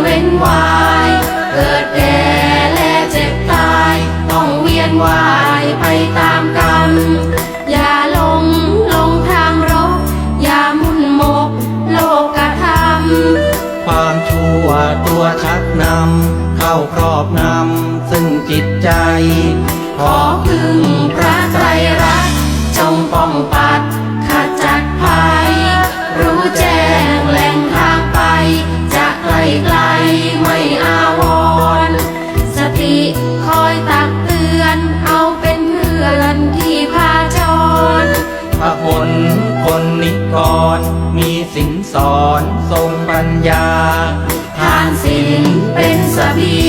เว้นวายเกิดแก่และเจ็บตาย ต้องเวียนวายไปตามกรรม อย่าลงลงทางรก อย่ามุ่นมก โลกกระทำความชั่วตัวชักนำ เข้าครอบนำ ซึ่งจิตใจขอ คนนิกร มีสินสอนทรงปัญญา ทานสินเป็นสบี